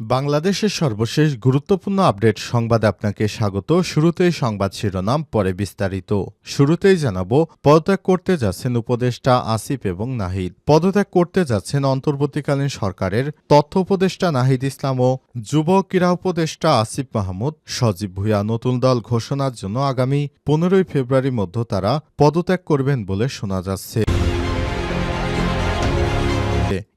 বাংলাদেশের সর্বশেষ গুরুত্বপূর্ণ আপডেট সংবাদে আপনাকে স্বাগত। শুরুতেই সংবাদ শিরোনাম, পরে বিস্তারিত। শুরুতেই জানাব, পদত্যাগ করতে যাচ্ছেন উপদেষ্টা আসিফ এবং নাহিদ। পদত্যাগ করতে যাচ্ছেন অন্তর্বর্তীকালীন সরকারের তথ্য উপদেষ্টা নাহিদ ইসলাম ও যুব ক্রীড়া উপদেষ্টা আসিফ মাহমুদ। সজীব ভুইয়া নতুন দল ঘোষণার জন্য আগামী পনেরোই ফেব্রুয়ারির মধ্যে তারা পদত্যাগ করবেন বলে শোনা যাচ্ছে।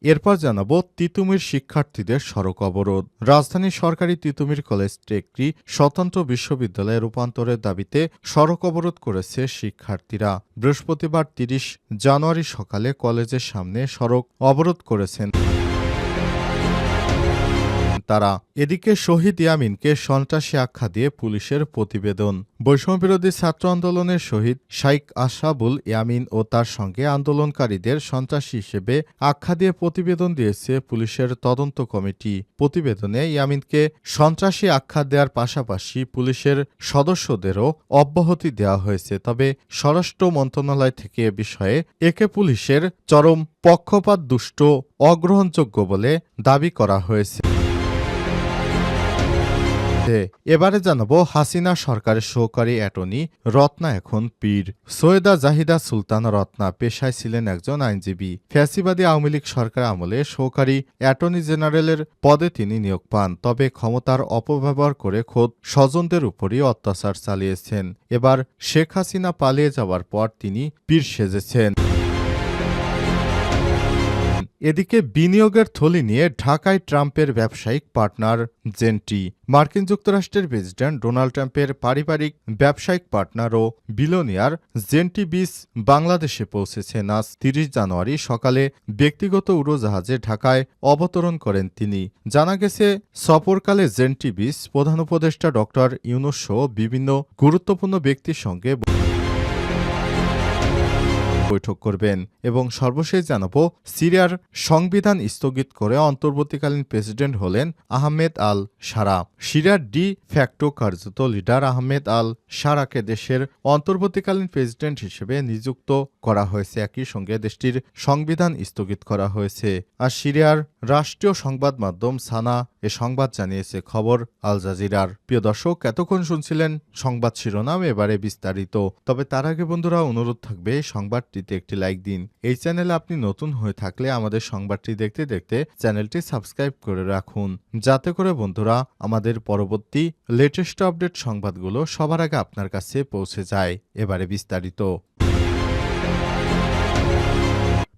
এরপর জানাব তিতুমির শিক্ষার্থীদের সড়ক অবরোধ। রাজধানীর সরকারি তিতুমির কলেজটি একটি স্বতন্ত্র বিশ্ববিদ্যালয়ে রূপান্তরের দাবিতে সড়ক অবরোধ করেছে শিক্ষার্থীরা। বৃহস্পতিবার তিরিশ জানুয়ারি সকালে কলেজের সামনে সড়ক অবরোধ করেছেন তারা, এদিকে শহীদ ইয়ামিনকে সন্ত্রাসী আখ্যা দিয়ে পুলিশের প্রতিবেদন। বৈষম্যবিরোধী ছাত্র আন্দোলনের শহীদ শাইক আশাবুল ইয়ামিন ও তার সঙ্গে আন্দোলনকারীদের সন্ত্রাসী হিসেবে আখ্যা দিয়ে প্রতিবেদন দিয়েছে পুলিশের তদন্ত কমিটি। প্রতিবেদনে ইয়ামিনকে সন্ত্রাসী আখ্যা দেওয়ার পাশাপাশি পুলিশের সদস্যদেরও অব্যাহতি দেওয়া হয়েছে। তবে স্বরাষ্ট্র মন্ত্রণালয় থেকে এ বিষয়ে একে পুলিশের চরম পক্ষপাত দুষ্ট অগ্রহণযোগ্য বলে দাবি করা হয়েছে। এবারে জানাব হাসিনা সরকারের সহকারী অ্যাটর্নি রত্না এখন পীর। সৈয়দা জাহিদা সুলতান রত্না পেশায় ছিলেন একজন আইনজীবী। ফ্যাসিবাদী আওয়ামী লীগ সরকার আমলে সহকারী অ্যাটর্নি জেনারেলের পদে তিনি নিয়োগ পান, তবে ক্ষমতার অপব্যবহার করে খোদ স্বজনদের উপরই অত্যাচার চালিয়েছেন। এবার শেখ হাসিনা পালিয়ে যাওয়ার পর তিনি পীর সেজেছেন। এদিকে বিনিয়োগের থলি নিয়ে ঢাকায় ট্রাম্পের ব্যবসায়িক পার্টনার জেন্টি। মার্কিন যুক্তরাষ্ট্রের প্রেসিডেন্ট ডোনাল্ড ট্রাম্পের পারিবারিক ব্যবসায়িক পার্টনার ও বিলোনিয়ার জেন্টি বিস বাংলাদেশে পৌঁছেছেন আজ তিরিশ জানুয়ারি সকালে ব্যক্তিগত উড়োজাহাজে ঢাকায় অবতরণ করেন তিনি। জানা গেছে, সফরকালে জেন্টি বিস প্রধান উপদেষ্টা ডক্টর ইউনুস বিভিন্ন গুরুত্বপূর্ণ ব্যক্তির সঙ্গে বৈঠক করবেন এবং সর্বশেষ জানাব, সিরিয়ার সংবিধান স্থগিত করে অন্তর্বর্তীকালীন প্রেসিডেন্ট হলেন আহমেদ আল সারা। সিরিয়ার ডি ফ্যাক্টো কার্যত লিডার আহমেদ আল সারাকে দেশের অন্তর্বর্তীকালীন প্রেসিডেন্ট হিসেবে নিযুক্ত করা হয়েছে। একই সঙ্গে দেশটির সংবিধান স্থগিত করা হয়েছে। আর সিরিয়ার রাষ্ট্রীয় সংবাদ মাধ্যম সানা এ সংবাদ জানিয়েছে খবর আল জাজিরার। প্রিয় দর্শক, এতক্ষণ শুনছিলেন সংবাদ শিরোনাম, এবারে বিস্তারিত। তবে তার আগে বন্ধুরা, অনুরোধ থাকবে, সংবাদটিতে একটি লাইক দিন। এই চ্যানেলে আপনি নতুন হয়ে থাকলে আমাদের সংবাদটি দেখতে দেখতে চ্যানেলটি সাবস্ক্রাইব করে রাখুন। যাতে করে বন্ধুরা, আমাদের পরবর্তী লেটেস্ট আপডেট সংবাদগুলো সবার আগে আপনার কাছে পৌঁছে যায়। এবারে বিস্তারিত।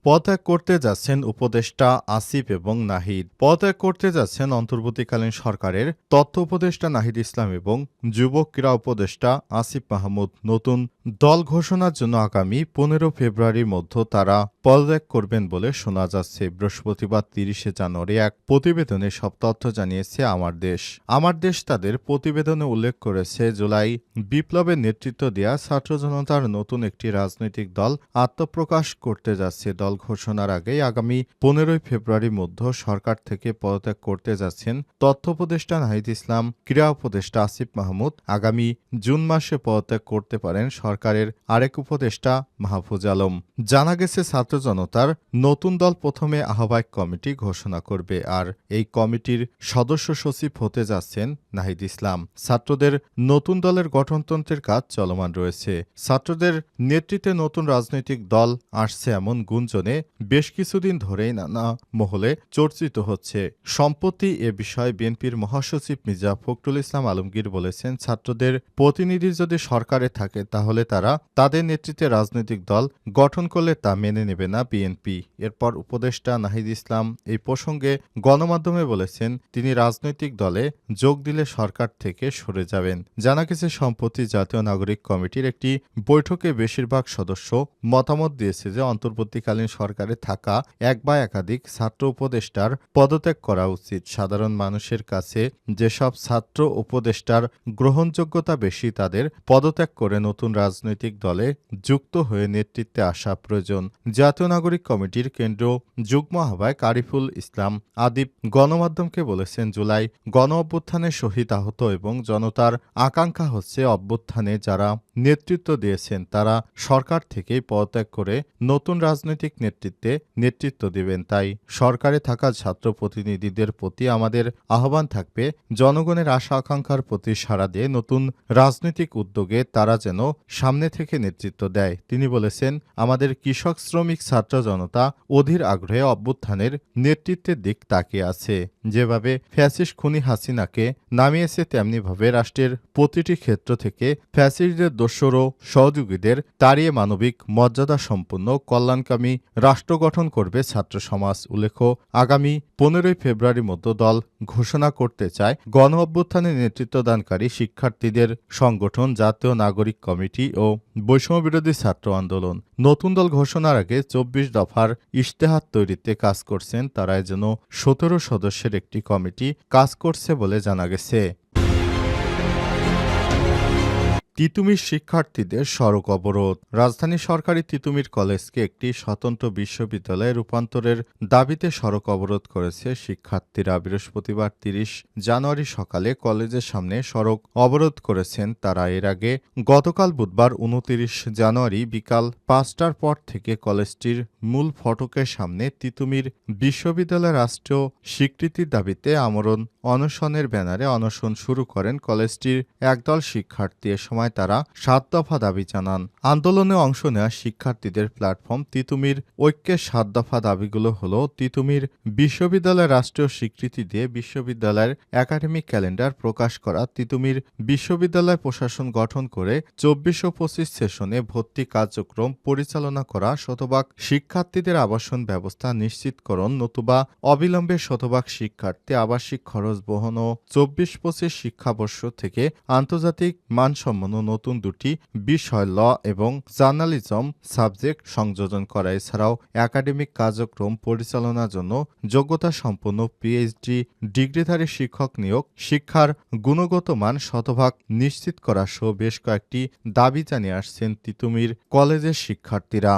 পদত্যাগ করতে যাচ্ছেন উপদেষ্টা আসিফ এবং নাহিদ। পদত্যাগ করতে যাচ্ছেন অন্তর্বর্তীকালীন সরকারের তথ্য উপদেষ্টা নাহিদ ইসলাম এবং যুবক ক্রীড়া উপদেষ্টা আসিফ মাহমুদ। নতুন দল ঘোষণার জন্য আগামী পনেরো ফেব্রুয়ারির মধ্যে তারা পদত্যাগ করবেন বলে শোনা যাচ্ছে। বৃহস্পতিবার তিরিশে জানুয়ারি এক প্রতিবেদনে সব তথ্য জানিয়েছে আমার দেশ। আমার দেশ তাদের প্রতিবেদনে উল্লেখ করেছে, জুলাই বিপ্লবের নেতৃত্ব দেয়া ছাত্র জনতার নতুন একটি রাজনৈতিক দল আত্মপ্রকাশ করতে যাচ্ছে। দল ঘোষণার আগেই আগামী পনেরোই ফেব্রুয়ারির মধ্যে সরকার থেকে পদত্যাগ করতে যাচ্ছেন তথ্য উপদেষ্টা নাহিদ ইসলাম, ক্রীড়া উপদেষ্টা আসিফ মাহমুদ। আগামী জুন মাসে পদত্যাগ করতে পারেন সরকারের আরেক উপদেষ্টা মাহফুজ আলম। জানা গেছে, ছাত্র জনতার নতুন দল প্রথমে আহ্বায়ক কমিটি ঘোষণা করবে আর এই কমিটির সদস্য সচিব হতে যাচ্ছেন নাহিদ ইসলাম। ছাত্রদের নতুন দলের গঠনতন্ত্রের কাজ চলমান রয়েছে। ছাত্রদের নেতৃত্বে নতুন রাজনৈতিক দল আসছে এমন গুঞ্জনে বেশ কিছুদিন ধরেই নানা মহলে চর্চিত হচ্ছে। সম্প্রতি এ বিষয়ে বিএনপির মহাসচিব মির্জা ফখরুল ইসলাম আলমগীর বলেছেন, ছাত্রদের প্রতিনিধি যদি সরকারে থাকে, তাহলে তারা তাদের নেতৃত্বে রাজনৈতিক দল গঠন করলে তা মেনে নেবে না বিএনপি। এরপর উপদেষ্টা নাহিদ ইসলাম এই প্রসঙ্গে গণমাধ্যমে বলেছেন, তিনি রাজনৈতিক দলে যোগ দিলে সরকার থেকে সরে যাবেন। জানা গেছে, সম্প্রতি জাতীয় নাগরিক কমিটির একটি বৈঠকে বেশিরভাগ সদস্য মতামত দিয়েছে যে, অন্তর্বর্তীকালীন সরকারে থাকা এক বা একাধিক ছাত্র উপদেষ্টার পদত্যাগ করা উচিত। সাধারণ মানুষের কাছে যেসব ছাত্র উপদেষ্টার গ্রহণযোগ্যতা বেশি, তাদের পদত্যাগ করে নতুন রাজ রাজনৈতিক দলে যুক্ত হয়ে নেতৃত্বে আসা প্রয়োজন। জাতীয় নাগরিক কমিটির কেন্দ্র যুগ্ম আহ্বায়ক আরিফুল ইসলাম আদিব গণমাধ্যমকে বলেছেন, জুলাই গণ অভ্যুত্থানে শহীদ আহত এবং জনতার আকাঙ্ক্ষা হচ্ছে অভ্যুত্থানে যারা নেতৃত্ব দিয়েছেন, তারা সরকার থেকে পদত্যাগ করে নতুন রাজনৈতিক নেতৃত্বে নেতৃত্ব দেবেন। তাই সরকারে থাকা ছাত্র প্রতিনিধিদের প্রতি আমাদের আহ্বান থাকবে, জনগণের আশা আকাঙ্ক্ষার প্রতি সাড়া দিয়ে নতুন রাজনৈতিক উদ্যোগে তারা যেন সামনে থেকে নেতৃত্ব দেয়। তিনি বলেছেন, আমাদের কৃষক, শ্রমিক, ছাত্র জনতা অধীর আগ্রহে অভ্যুত্থানের নেতৃত্বের দিক তাকিয়ে আছে। যেভাবে ফ্যাসিস্ট খুনি হাসিনাকে নামিয়েছে, তেমনিভাবে রাষ্ট্রের প্রতিটি ক্ষেত্র থেকে ফ্যাসিস্টদের দোসর ও সহযোগীদের তাড়িয়ে মানবিক মর্যাদা সম্পন্ন কল্যাণকামী রাষ্ট্র গঠন করবে ছাত্র সমাজ। উল্লেখ্য, আগামী পনেরোই ফেব্রুয়ারির মতো দল ঘোষণা করতে চায় গণ অভ্যুত্থানে নেতৃত্বদানকারী শিক্ষার্থীদের সংগঠন, জাতীয় নাগরিক কমিটি ও বৈষম্য বিরোধী ছাত্র আন্দোলন। নতুন দল ঘোষণার আগে চব্বিশ দফার ইশতেহার তৈরিতে কাজ করছেন তারা। যেন সতেরো সদস্যের একটি কমিটি কাজ করছে বলে জানা গেছে। তিতুমির শিক্ষার্থীদের সড়ক অবরোধ। রাজধানী সরকারি তিতুমির কলেজকে একটি স্বতন্ত্র বিশ্ববিদ্যালয়ে রূপান্তরের দাবিতে সড়ক অবরোধ করেছে শিক্ষার্থীরা। বৃহস্পতিবার তিরিশ জানুয়ারি সকালে কলেজের সামনে সড়ক অবরোধ করেছেন তারা। এর আগে গতকাল বুধবার উনতিরিশ জানুয়ারি বিকাল পাঁচটার পর থেকে কলেজটির মূল ফটকের সামনে তিতুমির বিশ্ববিদ্যালয় রাষ্ট্রীয় স্বীকৃতির দাবিতে আমরণ অনশনের ব্যানারে অনশন শুরু করেন কলেজটির একদল শিক্ষার্থী। তারা সাত দফা দাবি জানান। আন্দোলনে অংশ নেওয়া শিক্ষার্থীদের প্ল্যাটফর্ম তিতুমির ঐক্যের সাত দফা দাবিগুলো হল তিতুমির বিশ্ববিদ্যালয় রাষ্ট্রীয় স্বীকৃতি দিয়ে বিশ্ববিদ্যালয়ের একাডেমিক ক্যালেন্ডার প্রকাশ করা, তিতুমির বিশ্ববিদ্যালয় প্রশাসন গঠন করে চব্বিশ ও পঁচিশ সেশনে ভর্তি কার্যক্রম পরিচালনা করা, শতভাগ শিক্ষার্থীদের আবাসন ব্যবস্থা নিশ্চিতকরণ, নতুবা অবিলম্বে শতভাগ শিক্ষার্থী আবাসিক খরচ বহন ও চব্বিশ পঁচিশ শিক্ষাবর্ষ থেকে আন্তর্জাতিক মানসম্পন্ন নতুন দুটি বিষয়, ল এবং জার্নালিজম সাবজেক্ট সংযোজন করা। এছাড়াও একাডেমিক কার্যক্রম পরিচালনার জন্য যোগ্যতা সম্পন্ন পিএইচডি ডিগ্রিধারী শিক্ষক নিয়োগ, শিক্ষার গুণগত মান শতভাগ নিশ্চিত করা সহ বেশ কয়েকটি দাবি জানিয়ে আসছেন তিতুমির কলেজের শিক্ষার্থীরা।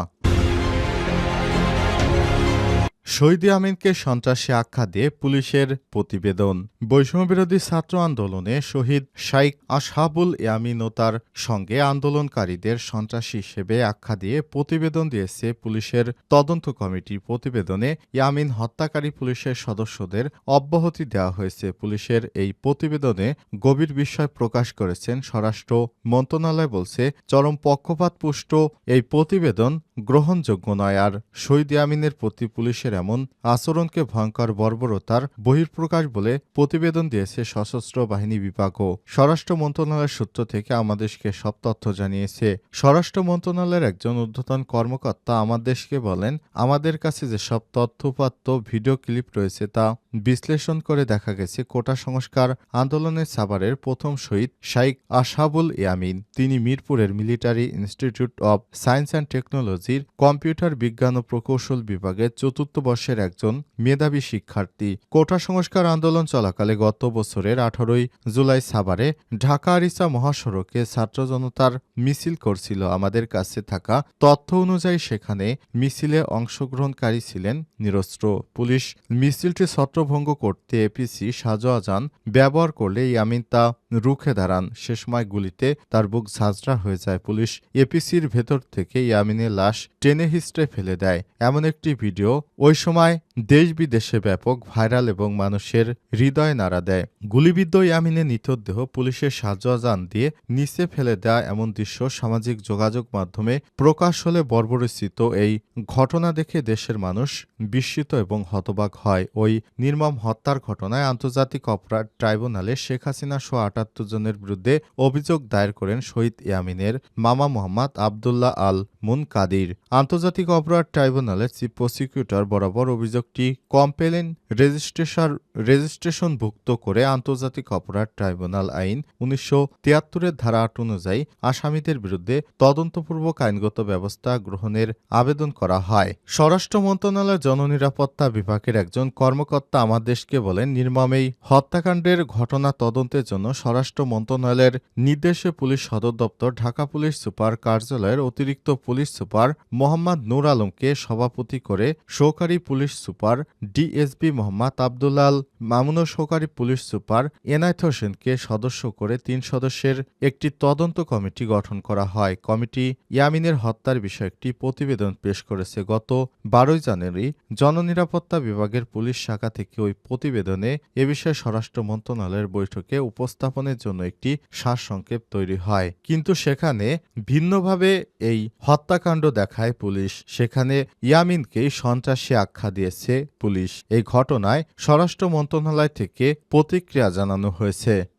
শহীদ আমিনকে সন্ত্রাসী আখ্যা দিয়ে পুলিশের প্রতিবেদন। বৈষম্যবিরোধী ছাত্র আন্দোলনে শহীদ শাইক আশহাবুল ইয়ামিন ও তার সঙ্গে আন্দোলনকারীদের সন্ত্রাসী হিসেবে আখ্যা দিয়ে প্রতিবেদন দিয়েছে পুলিশের তদন্ত কমিটি। প্রতিবেদনে ইয়ামিন হত্যাকারী পুলিশের সদস্যদের অব্যাহতি দেওয়া হয়েছে। পুলিশের এই প্রতিবেদনে গভীর বিস্ময় প্রকাশ করেছেন স্বরাষ্ট্র মন্ত্রণালয় বলছে, চরম পক্ষপাতপুষ্ট এই প্রতিবেদন গ্রহণযোগ্য নয়। আর শহীদ ইয়ামিনের প্রতি পুলিশের এমন আচরণকে ভয়ঙ্কর বর্বরতার বহিঃপ্রকাশ বলে প্রতিবেদন দিয়েছে সশস্ত্র বাহিনী বিভাগও। স্বরাষ্ট্র মন্ত্রণালয়ের সূত্র থেকে আমাদেরকে সব তথ্য জানিয়েছে। স্বরাষ্ট্র মন্ত্রণালয়ের একজন ঊর্ধ্বতন কর্মকর্তা আমাদেরকে বলেন, আমাদের কাছে যেসব তথ্যপাত্র, ভিডিও ক্লিপ রয়েছে তা বিশ্লেষণ করে দেখা গেছে কোটা সংস্কার আন্দোলনের সাভারের প্রথম শহীদ শাইক আশাবুল ইয়ামিন। তিনি মিরপুরের military institute of science and টেকনোলজির কম্পিউটার বিজ্ঞান ও প্রকৌশল বিভাগের চতুর্থ বর্ষের একজন মেধাবী শিক্ষার্থী। কোটা সংস্কার আন্দোলন চলাকালে গত বছরের আঠারোই জুলাই সাভারে ঢাকা আরিসা মহাসড়কে ছাত্র জনতার মিছিল করছিল। আমাদের কাছে থাকা তথ্য অনুযায়ী সেখানে মিছিলে অংশগ্রহণকারী ছিলেন নিরস্ত্র। পুলিশ মিছিলটি ছত্রভঙ্গ করতে এপিসি সাজোয়া যান। ব্যবহার করলে ইয়ামিন তা রুখে দাঁড়ান। সে সময় গুলিতে তার বুক ঝাঁঝরা হয়ে যায়। পুলিশ এপিসির ভেতর থেকে ইয়ামিনের লাশ টেনে হিস্ট্রে ফেলে দেয়। এমন একটি ভিডিও ওই সময় দেশ বিদেশে ব্যাপক ভাইরাল এবং মানুষের হৃদয় নাড়া দেয়। গুলিবিদ্ধ ইয়ামিনের নিথদেহ পুলিশের সাজোয়াজান দিয়ে নিচে ফেলে দেয়া এমন দৃশ্য সামাজিক যোগাযোগ মাধ্যমে প্রকাশ হলে বর্বরচিত। এই ঘটনা দেখে দেশের মানুষ বিস্মিত এবং হতবাক হয়। ওই নির্মম হত্যার ঘটনায় আন্তর্জাতিক অপরাধ ট্রাইব্যুনালে শেখ হাসিনা সহ আটাত্তর জনের বিরুদ্ধে অভিযোগ দায়ের করেন শহীদ ইয়ামিনের মামা মোহাম্মদ আবদুল্লাহ আল মুন কাদির আন্তর্জাতিক অপরাধ ট্রাইব্যুনালের চিফ প্রসিকিউটর বরাবর অভিযোগ অভিযোগটি কম্পেলেন রেজিস্ট্রেশন রেজিস্ট্রেশনভুক্ত করে আন্তর্জাতিক অপরাধ ট্রাইব্যুনাল আইন উনিশশো তিয়াত্তরের ধারা আট অনুযায়ী আসামিদের বিরুদ্ধে তদন্তপূর্বক আইনগত ব্যবস্থা গ্রহণের আবেদন করা হয়। স্বরাষ্ট্র মন্ত্রণালয়ের জননিরাপত্তা বিভাগের একজন কর্মকর্তা আমার দেশকে বলেন, নির্মমেই হত্যাকাণ্ডের ঘটনা তদন্তের জন্য স্বরাষ্ট্র মন্ত্রণালয়ের নির্দেশে পুলিশ সদর দপ্তর, ঢাকা পুলিশ সুপার কার্যালয়ের অতিরিক্ত পুলিশ সুপার মোহাম্মদ নূর আলমকে সভাপতি করে সহকারী police super DSP Mohammad Abdullah Mamun সহকারী পুলিশ সুপার এনায়েত হোসেনকে সদস্য করে তিন সদস্যের একটি তদন্ত কমিটি গঠন করা হয়। কমিটি ইয়ামিনের হত্যার বিষয়ে একটি প্রতিবেদন পেশ করেছে। গত বারোই জানুয়ারি জননিরাপত্তা বিভাগের পুলিশ শাখা থেকে ওই প্রতিবেদনে এ বিষয়ে স্বরাষ্ট্র মন্ত্রণালয়ের বৈঠকে উপস্থাপনের জন্য একটি সারসংক্ষেপ তৈরি হয়। কিন্তু সেখানে ভিন্নভাবে এই হত্যাকাণ্ড দেখায় পুলিশ। সেখানে ইয়ামিনকেই সন্ত্রাসী আখ্যা দিয়েছে। পুলিশ। এই ঘটনায় স্বরাষ্ট্র মন্ত্রণালয় থেকে প্রতিক্রিয়া জানানো হয়েছে।